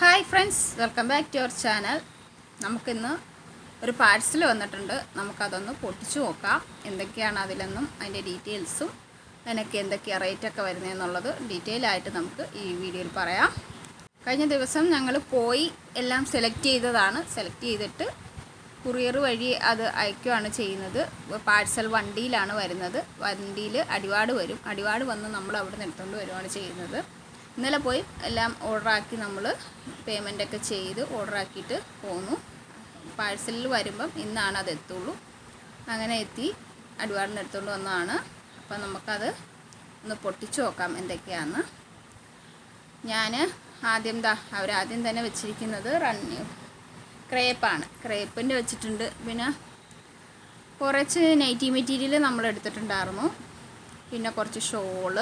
Hi friends welcome back to our channel നമുക്കിന്ന് ഒരു parcel വന്നിട്ടുണ്ട്. നമുക്കതൊന്ന് പൊട്ടിച്ചു നോക്കാം. എന്തൊക്കെയാണ് അതിലെന്നും അതിന്റെ ഡീറ്റെയിൽസും അതിനൊക്കെ എന്തൊക്കെയാണ് റേറ്റൊക്കെ വരുന്നതെന്നുള്ളത് ഡീറ്റെയിൽ ആയിട്ട് നമുക്ക് ഈ വീഡിയോയിൽ പറയാം. കഴിഞ്ഞ ദിവസം ഞങ്ങൾ പോയി എല്ലാം സെലക്ട് ചെയ്തതാണ്. സെലക്ട് ചെയ്തിട്ട് കുറിയർ വഴി അത് അയക്കുകയാണ് ചെയ്യുന്നത്. പാഴ്സൽ വണ്ടിയിലാണ് വരുന്നത്. വണ്ടിയിൽ അടിവാട് വരും. അടിവാട് വന്ന് നമ്മൾ അവിടെ നിന്ന് എടുത്തുകൊണ്ട് വരുവാണ് ചെയ്യുന്നത്. ഇന്നലെ പോയി എല്ലാം ഓർഡറാക്കി നമ്മൾ പേയ്മെന്റൊക്കെ ചെയ്ത് ഓർഡറാക്കിയിട്ട് പോന്നു. പാഴ്സലിൽ വരുമ്പം ഇന്നാണ് അത് എത്തുള്ളൂ. അങ്ങനെ എത്തി. അടിവാടിന് എടുത്തുകൊണ്ട് വന്നതാണ്. അപ്പം നമുക്കത് ഒന്ന് പൊട്ടിച്ചു നോക്കാം എന്തൊക്കെയാണെന്ന് ഞാൻ ആദ്യം ദാ അവരാദ്യം തന്നെ വെച്ചിരിക്കുന്നത് റണ്ണി ക്രേപ്പാണ് ക്രേപ്പിന്റെ വെച്ചിട്ടുണ്ട്. പിന്നെ കുറച്ച് നൈറ്റി മെറ്റീരിയൽ നമ്മൾ എടുത്തിട്ടുണ്ടായിരുന്നു പിന്നെ കുറച്ച് ഷോൾ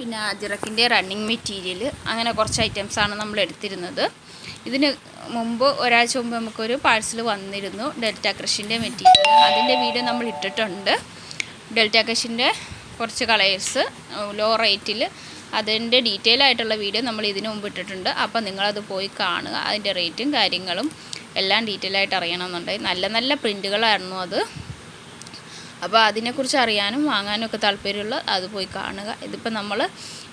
പിന്നെ അജിറക്കിന്റെ റണ്ണിങ് മെറ്റീരിയൽ അങ്ങനെ കുറച്ച് ഐറ്റംസാണ് നമ്മൾ എടുത്തിരുന്നത്. ഇതിന് മുമ്പ് ഒരാഴ്ച മുമ്പ് നമുക്കൊരു പാഴ്സൽ വന്നിരുന്നു ഡെൽറ്റ ക്രഷിന്റെ മെറ്റീരിയൽ അതിന്റെ വീഡിയോ നമ്മൾ ഇട്ടിട്ടുണ്ട്. ഡെൽറ്റ ക്രഷിന്റെ കുറച്ച് കളേഴ്സ് ലോ റേറ്റിൽ അതിന്റെ ഡീറ്റെയിൽ ആയിട്ടുള്ള വീഡിയോ നമ്മൾ ഇതിനു മുമ്പ് ഇട്ടിട്ടുണ്ട്. അപ്പോൾ നിങ്ങളത് പോയി കാണുക. അതിന്റെ റേറ്റും കാര്യങ്ങളും എല്ലാം ഡീറ്റെയിൽ ആയിട്ട് അറിയണമെന്നുണ്ടെങ്കിൽ നല്ല നല്ല പ്രിന്റുകളായിരുന്നു അത്. അപ്പോൾ അതിനെക്കുറിച്ച് അറിയാനും വാങ്ങാനും ഒക്കെ താല്പര്യമുള്ള അത് പോയി കാണുക. ഇതിപ്പോൾ നമ്മൾ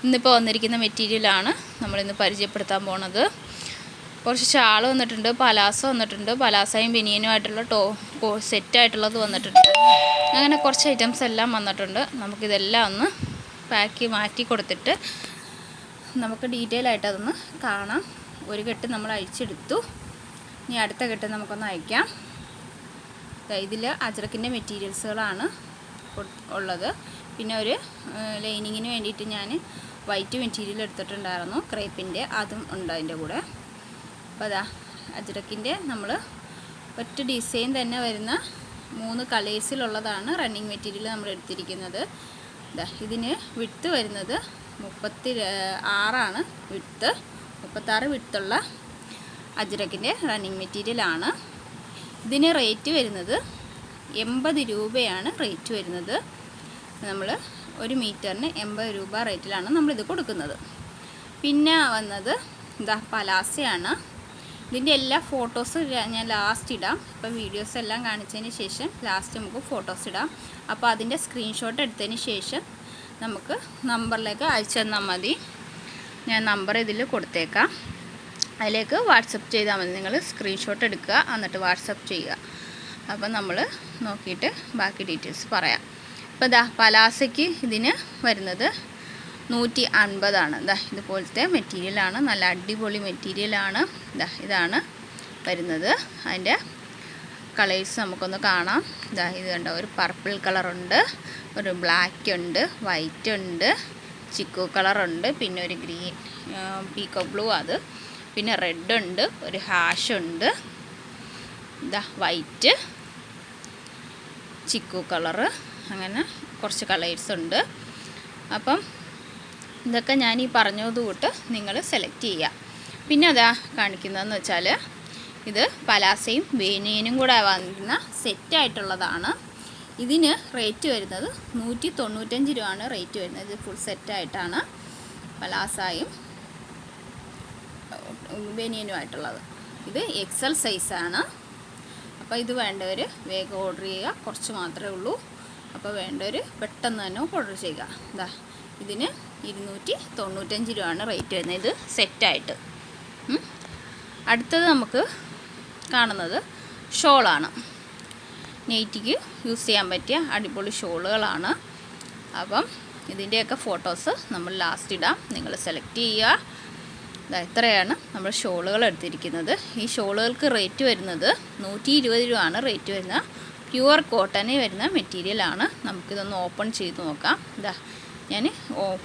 ഇന്നിപ്പോൾ വന്നിരിക്കുന്ന മെറ്റീരിയലാണ് നമ്മളിന്ന് പരിചയപ്പെടുത്താൻ പോണത്. കുറച്ച് ഷാൾ വന്നിട്ടുണ്ട് പലാസ വന്നിട്ടുണ്ട്. പലാസയും ബനിയനുമായിട്ടുള്ള ടോ സെറ്റായിട്ടുള്ളത് വന്നിട്ടുണ്ട്. അങ്ങനെ കുറച്ച് ഐറ്റംസ് എല്ലാം വന്നിട്ടുണ്ട്. നമുക്കിതെല്ലാം ഒന്ന് പാക്ക് മാറ്റി കൊടുത്തിട്ട് നമുക്ക് ഡീറ്റെയിൽ ആയിട്ട് അതൊന്ന് കാണാം. ഒരു കെട്ട് നമ്മൾ അഴിച്ചെടുത്തു. ഇനി അടുത്ത കെട്ട് നമുക്കൊന്ന് അയക്കാം. ഇതിൽ അജ്രക്കിന്റെ മെറ്റീരിയൽസുകളാണ് ഉള്ളത്. പിന്നെ ഒരു ലൈനിങ്ങിന് വേണ്ടിയിട്ട് ഞാൻ വൈറ്റ് മെറ്റീരിയൽ എടുത്തിട്ടുണ്ടായിരുന്നു ക്രേപ്പിന്റെ അതും ഉണ്ട് അതിന്റെ കൂടെ. അപ്പോൾ അതാ അജ്രക്കിന്റെ നമ്മൾ ഒറ്റ ഡിസൈൻ തന്നെ വരുന്ന മൂന്ന് കളേഴ്സിലുള്ളതാണ് റണ്ണിങ് മെറ്റീരിയൽ നമ്മൾ എടുത്തിരിക്കുന്നത്. ഇതാ ഇതിന് വിട്ട് വരുന്നത് മുപ്പത്തി ആറാണ് വിട്ട് മുപ്പത്താറ് വിട്ടുള്ള അജ്രക്കിന്റെ റണ്ണിങ് മെറ്റീരിയലാണ്. ഇതിന് റേറ്റ് വരുന്നത് എൺപത് രൂപയാണ് റേറ്റ് വരുന്നത്. നമ്മൾ ഒരു മീറ്ററിന് എൺപത് രൂപ റേറ്റിലാണ് നമ്മളിത് കൊടുക്കുന്നത്. പിന്നെ വന്നത് ഇതാ പലാസയാണ്. ഇതിന്റെ എല്ലാ ഫോട്ടോസ് ഞാൻ ലാസ്റ്റ് ഇടാം. ഇപ്പോൾ വീഡിയോസ് എല്ലാം കാണിച്ചതിന് ശേഷം ലാസ്റ്റ് നമുക്ക് ഫോട്ടോസ് ഇടാം. അപ്പോൾ അതിന്റെ സ്ക്രീൻഷോട്ട് എടുത്തതിന് ശേഷം നമുക്ക് നമ്പറിലേക്ക് അയച്ചു തന്നാൽ മതി. ഞാൻ നമ്പർ ഇതിൽ കൊടുത്തേക്കാം. അതിലേക്ക് വാട്സപ്പ് ചെയ്താൽ മതി. നിങ്ങൾ സ്ക്രീൻഷോട്ട് എടുക്കുക എന്നിട്ട് വാട്സപ്പ് ചെയ്യുക. അപ്പം നമ്മൾ നോക്കിയിട്ട് ബാക്കി ഡീറ്റെയിൽസ് പറയാം. ഇപ്പോൾ ദാ പലാസയ്ക്ക് ഇതിന് വരുന്നത് നൂറ്റി അൻപതാണ് ദാ ഇതുപോലത്തെ മെറ്റീരിയലാണ് നല്ല അടിപൊളി മെറ്റീരിയലാണ് ദാ ഇതാണ് വരുന്നത്. അതിന്റെ കളേഴ്സ് നമുക്കൊന്ന് കാണാം. ദാ ഇത് കണ്ടോ ഒരു പർപ്പിൾ കളറുണ്ട് ഒരു ബ്ലാക്ക് ഉണ്ട് വൈറ്റ് ഉണ്ട് ചിക്കു കളറുണ്ട് പിന്നെ ഒരു ഗ്രീൻ പീക്കോ ബ്ലൂ അത്. പിന്നെ റെഡ് ഉണ്ട് ഒരു ഹാഷ് ഉണ്ട്. ഇതാ വൈറ്റ് ചിക്കു കളറ് അങ്ങനെ കുറച്ച് കളേഴ്സ് ഉണ്ട്. അപ്പം ഇതൊക്കെ ഞാൻ ഈ പറഞ്ഞത് കൂട്ട് നിങ്ങൾ സെലക്ട് ചെയ്യുക പിന്നെ അതാ കാണിക്കുന്നതെന്ന് വെച്ചാൽ ഇത് പലാസയും ബേനിയനും കൂടെ വന്ന സെറ്റായിട്ടുള്ളതാണ് ഇതിന് റേറ്റ് വരുന്നത് നൂറ്റി തൊണ്ണൂറ്റഞ്ച് രൂപയാണ് റേറ്റ് വരുന്നത്. ഇത് ഫുൾ സെറ്റായിട്ടാണ് പലാസായും ബനിയനുമായിട്ടുള്ളത് ഇത് എക്സൽ സൈസാണ്. അപ്പോൾ ഇത് വേണ്ടവർ വേഗം ഓർഡർ ചെയ്യുക. കുറച്ച് മാത്രമേ ഉള്ളൂ. അപ്പോൾ വേണ്ടവർ പെട്ടെന്ന് തന്നെ ഓർഡർ ചെയ്യുക. ഇതാ ഇതിന് ഇരുന്നൂറ്റി തൊണ്ണൂറ്റഞ്ച് രൂപയാണ് റേറ്റ് വരുന്നത്. ഇത് സെറ്റായിട്ട്. അടുത്തത് നമുക്ക് കാണുന്നത് ഷോളാണ്. നെയ്റ്റിക്ക് യൂസ് ചെയ്യാൻ പറ്റിയ അടിപൊളി ഷോളുകളാണ്. അപ്പം ഇതിന്റെയൊക്കെ ഫോട്ടോസ് നമ്മൾ ലാസ്റ്റ് ഇടാം. നിങ്ങൾ സെലക്ട് ചെയ്യുക. ഇത്രയാണ് നമ്മൾ ഷോളുകൾ എടുത്തിരിക്കുന്നത്. ഈ ഷോളുകൾക്ക് റേറ്റ് വരുന്നത് നൂറ്റി ഇരുപത് രൂപയാണ് റേറ്റ് വരുന്ന പ്യുവർ കോട്ടനിൽ വരുന്ന മെറ്റീരിയലാണ് നമുക്കിതൊന്ന് ഓപ്പൺ ചെയ്ത് നോക്കാം. ഇതാ ഞാൻ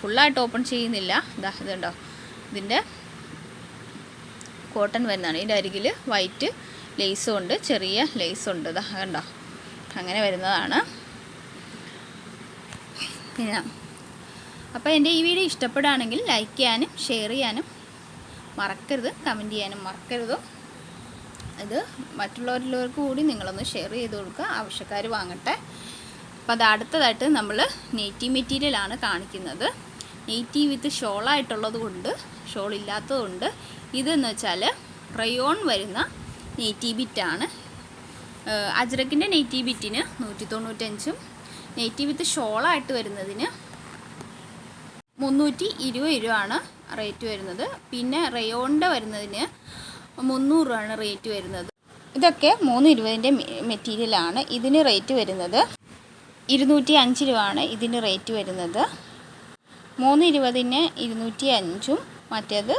ഫുള്ളായിട്ട് ഓപ്പൺ ചെയ്യുന്നില്ല. ഇതാ ഇതുണ്ടോ? ഇതിന്റെ കോട്ടൺ വരുന്നതാണ്. ഇതിന്റെ അരികിൽ വൈറ്റ് ലേസും ഉണ്ട് ചെറിയ ലേസും ഉണ്ട്. ഇതാ കണ്ടോ? അങ്ങനെ വരുന്നതാണ്. പിന്നെ അപ്പോൾ എന്റെ ഈ വീഡിയോ ഇഷ്ടപ്പെടുകയാണെങ്കിൽ ലൈക്ക് ചെയ്യാനും ഷെയർ ചെയ്യാനും മറക്കരുത്. കമന്റ് ചെയ്യാനും മറക്കരുത്. ഇത് മറ്റുള്ളവരിലേക്ക് കൂടി നിങ്ങളൊന്ന് ഷെയർ ചെയ്ത് കൊടുക്കുക. ആവശ്യക്കാർ വാങ്ങട്ടെ. അപ്പോൾ അത് അടുത്തതായിട്ട് നമ്മൾ നെയ്റ്റി മെറ്റീരിയലാണ് കാണിക്കുന്നത്. നെയ്റ്റി വിത്ത് ഷോളായിട്ടുള്ളത് കൊണ്ട് ഷോൾ ഇല്ലാത്തതുകൊണ്ട് ഇതെന്ന് വെച്ചാൽ റയോൺ വരുന്ന നെയ്റ്റി ബിറ്റാണ് അജ്രക്കിന്റെ നെയ്റ്റി ബിറ്റിന് നൂറ്റി തൊണ്ണൂറ്റഞ്ചും നെയ്റ്റി വിത്ത് ഷോളായിട്ട് വരുന്നതിന് മുന്നൂറ്റി ഇരുപത് രൂപയാണ് റേറ്റ് വരുന്നത്. പിന്നെ റയോണിന്റെ വരുന്നതിന് മുന്നൂറ് രൂപയാണ് റേറ്റ് വരുന്നത്. ഇതൊക്കെ മൂന്ന് ഇരുപതിന്റെ മെറ്റീരിയലാണ് ഇതിന് റേറ്റ് വരുന്നത്. ഇരുന്നൂറ്റി അഞ്ച് രൂപയാണ് ഇതിന് റേറ്റ് വരുന്നത്. മൂന്ന് ഇരുപതിന് ഇരുന്നൂറ്റി അഞ്ചും മറ്റേത്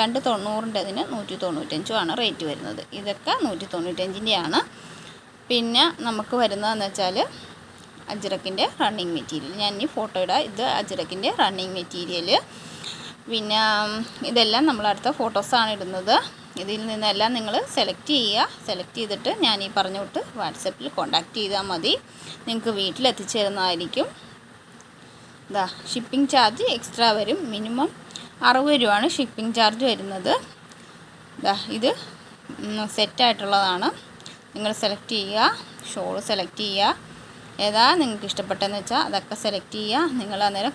രണ്ട് തൊണ്ണൂറിന്റെതിന് നൂറ്റി തൊണ്ണൂറ്റഞ്ചുമാണ് റേറ്റ് വരുന്നത്. ഇതൊക്കെ നൂറ്റി തൊണ്ണൂറ്റഞ്ചിന്റെയാണ്. പിന്നെ നമുക്ക് വരുന്നതെന്ന് വെച്ചാൽ അജ്രക്കിന്റെ റണ്ണിങ് മെറ്റീരിയൽ ഞാൻ ഇനി ഫോട്ടോ ഇടാം. ഇത് അജ്രക്കിന്റെ റണ്ണിങ് മെറ്റീരിയൽ പിന്നെ ഇതെല്ലാം നമ്മൾ അടുത്ത ഫോട്ടോസാണ് ഇടുന്നത്. ഇതിൽ നിന്നെല്ലാം നിങ്ങൾ സെലക്ട് ചെയ്യുക. സെലക്ട് ചെയ്തിട്ട് ഞാൻ ഈ പറഞ്ഞു വിട്ട് വാട്സപ്പിൽ കോൺടാക്റ്റ് ചെയ്താൽ മതി. നിങ്ങൾക്ക് വീട്ടിലെത്തിച്ചു തരുന്നതായിരിക്കും ഇതാ ഷിപ്പിംഗ് ചാർജ് എക്സ്ട്രാ വരും. മിനിമം അറുപത് രൂപയാണ് ഷിപ്പിംഗ് ചാർജ് വരുന്നത്. ഇതാ ഇത് സെറ്റായിട്ടുള്ളതാണ് നിങ്ങൾ സെലക്ട് ചെയ്യുക. ഷോൾ സെലക്ട് ചെയ്യുക. ഏതാ നിങ്ങൾക്ക് ഇഷ്ടപ്പെട്ടതെന്ന് വെച്ചാൽ അതൊക്കെ സെലക്ട് ചെയ്യുക നിങ്ങൾ അന്നേരം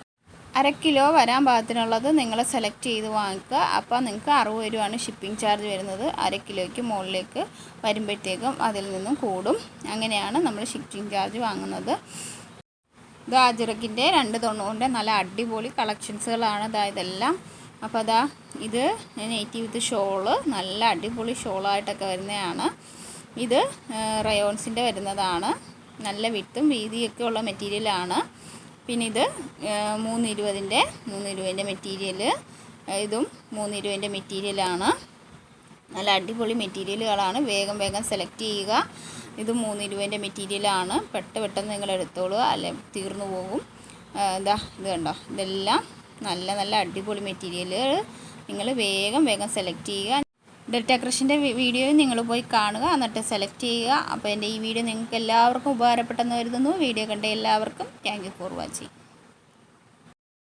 അര കിലോ വരാൻ പാകത്തിനുള്ളത് നിങ്ങൾ സെലക്ട് ചെയ്ത് വാങ്ങിക്കുക. അപ്പോൾ നിങ്ങൾക്ക് അറുപത് രൂപയാണ് ഷിപ്പിംഗ് ചാർജ് വരുന്നത്. അര കിലോയ്ക്ക് മുകളിലേക്ക് വരുമ്പോഴത്തേക്കും അതിൽ നിന്നും കൂടും. അങ്ങനെയാണ് നമ്മൾ ഷിപ്പിംഗ് ചാർജ് വാങ്ങുന്നത്. ഇത് രണ്ട് തൊണ്ണൂറിന്റെ നല്ല അടിപൊളി കളക്ഷൻസുകളാണ് ഇതാ ഇതെല്ലാം. അപ്പോൾ അതാ ഇത് നെയ്റ്റീവ് വിത്ത് ഷോൾ നല്ല അടിപൊളി ഷോളായിട്ടൊക്കെ വരുന്നതാണ്. ഇത് റയോൺസിന്റെ വരുന്നതാണ്. നല്ല വിട്ടും വീതിയൊക്കെ ഉള്ള മെറ്റീരിയലാണ് പിന്നെ ഇത് മൂന്ന് ഇരുപതിന്റെ മൂന്ന് ഇരുപതിന്റെ മെറ്റീരിയൽ ഇതും മൂന്ന് ഇരുപതിന്റെ മെറ്റീരിയലാണ് നല്ല അടിപൊളി മെറ്റീരിയലുകളാണ് വേഗം വേഗം സെലക്ട് ചെയ്യുക. ഇത് മൂന്ന് രൂപേന്റെ മെറ്റീരിയലാണ് പെട്ട് പെട്ടെന്ന് നിങ്ങൾ എടുത്തോളുക അല്ലെ തീർന്നു പോകും. ഇതാ ഇത് കണ്ടോ? ഇതെല്ലാം നല്ല നല്ല അടിപൊളി മെറ്റീരിയലുകൾ നിങ്ങൾ വേഗം വേഗം സെലക്ട് ചെയ്യുക. ഡെൽറ്റ ക്രഷിന്റെ വീഡിയോ നിങ്ങൾ പോയി കാണുക എന്നിട്ട് സെലക്ട് ചെയ്യുക. അപ്പോൾ എന്റെ ഈ വീഡിയോ നിങ്ങൾക്ക് എല്ലാവർക്കും ഉപകാരപ്പെട്ടെന്ന് കരുതുന്നു. വീഡിയോ കണ്ട എല്ലാവർക്കും താങ്ക് ഫോർ വാച്ചിങ്